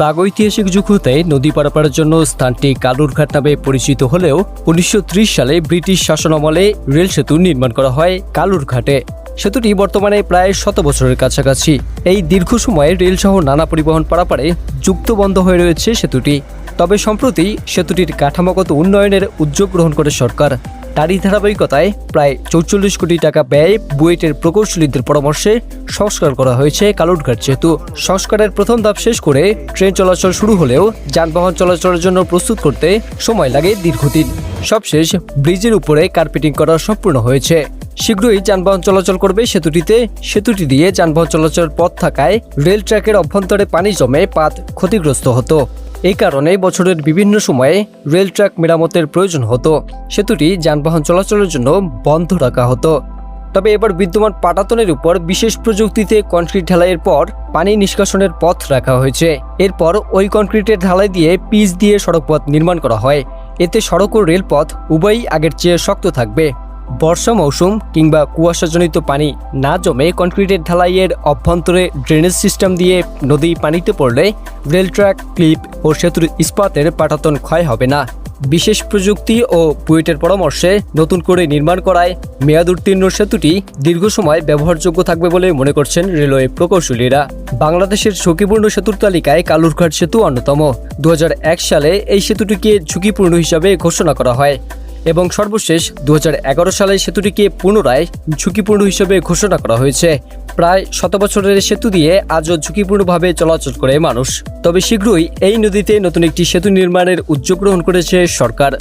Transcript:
প্রাগৈতিহাসিক যুগ হতে নদী পারাপারের জন্য স্থানটি কালুরঘাট নামে পরিচিত হলেও উনিশশো ত্রিশ সালে ব্রিটিশ শাসনামলে রেল সেতু নির্মাণ করা হয় কালুরঘাটে। সেতুটি বর্তমানে প্রায় শত বছরের কাছাকাছি। এই দীর্ঘ সময়ে রেলসহ নানা পরিবহন পারাপারে যুক্ত বন্ধ হয়ে রয়েছে সেতুটি। তবে সম্প্রতি সেতুটির কাঠামোগত উন্নয়নের উদ্যোগ গ্রহণ করে সরকার। তারই ধারাবাহিকতায় প্রায় চৌচল্লিশ কোটি টাকা ব্যয়ে বুয়েটের প্রকৌশলীদের পরামর্শে সংস্কার করা হয়েছে কালুটঘাট যেহেতু সংস্কারের প্রথম ধাপ শেষ করে ট্রেন চলাচল শুরু হলেও যানবাহন চলাচলের জন্য প্রস্তুত করতে সময় লাগে দীর্ঘদিন। সবশেষ ব্রিজের উপরে কার্পেটিং করা সম্পূর্ণ হয়েছে। শীঘ্রই যানবাহন চলাচল করবে সেতুটিতে। সেতুটি দিয়ে যানবাহন চলাচলের পথ থাকায় রেল ট্র্যাকের অভ্যন্তরে পানি জমে পাত ক্ষতিগ্রস্ত হতো। এই কারণে বছরের বিভিন্ন সময়ে রেল ট্র্যাক মেরামতের প্রয়োজন হতো। সেতুটি যানবাহন চলাচলের জন্য বন্ধ রাখা হতো। তবে এবার বিদ্যমান পাটাতনের উপর বিশেষ প্রযুক্তিতে কনক্রিট ঢালাইয়ের পর পানি নিষ্কাশনের পথ রাখা হয়েছে। এরপর ওই কনক্রিটের ঢালাই দিয়ে পিচ দিয়ে সড়কপথ নির্মাণ করা হয়। এতে সড়ক ও রেলপথ উভয়ই আগের চেয়ে শক্ত থাকবে। বর্ষা মৌসুম কিংবা কুয়াশাজনিত পানি না জমে কনক্রিটের ঢালাইয়ের অভ্যন্তরে ড্রেনেজ সিস্টেম দিয়ে নদী পানিতে পড়লে রেল ট্র্যাক, ক্লিপ ও সেতুর ইস্পাতের পাটাতন ক্ষয় হবে না। বিশেষ প্রযুক্তি ও বুয়েটের পরামর্শে নতুন করে নির্মাণ করায় মেয়াদ উত্তীর্ণ সেতুটি দীর্ঘ সময় ব্যবহারযোগ্য থাকবে বলে মনে করছেন রেলওয়ে প্রকৌশলীরা। বাংলাদেশের ঝুঁকিপূর্ণ সেতুর তালিকায় কালুরঘাট সেতু অন্যতম। দু হাজার এক সালে এই সেতুটিকে ঝুঁকিপূর্ণ হিসাবে ঘোষণা করা হয়। এবং সর্বশেষ দু হাজার এগারো সালে সেতুটিকে পুনরায় ঝুঁকিপূর্ণ হিসেবে ঘোষণা করা হয়েছে। প্রায় শত বছরের সেতু দিয়ে আজও ঝুঁকিপূর্ণভাবে চলাচল করে মানুষ। তবে শীঘ্রই এই নদীতে নতুন একটি সেতু নির্মাণের উদ্যোগ গ্রহণ করেছে সরকার।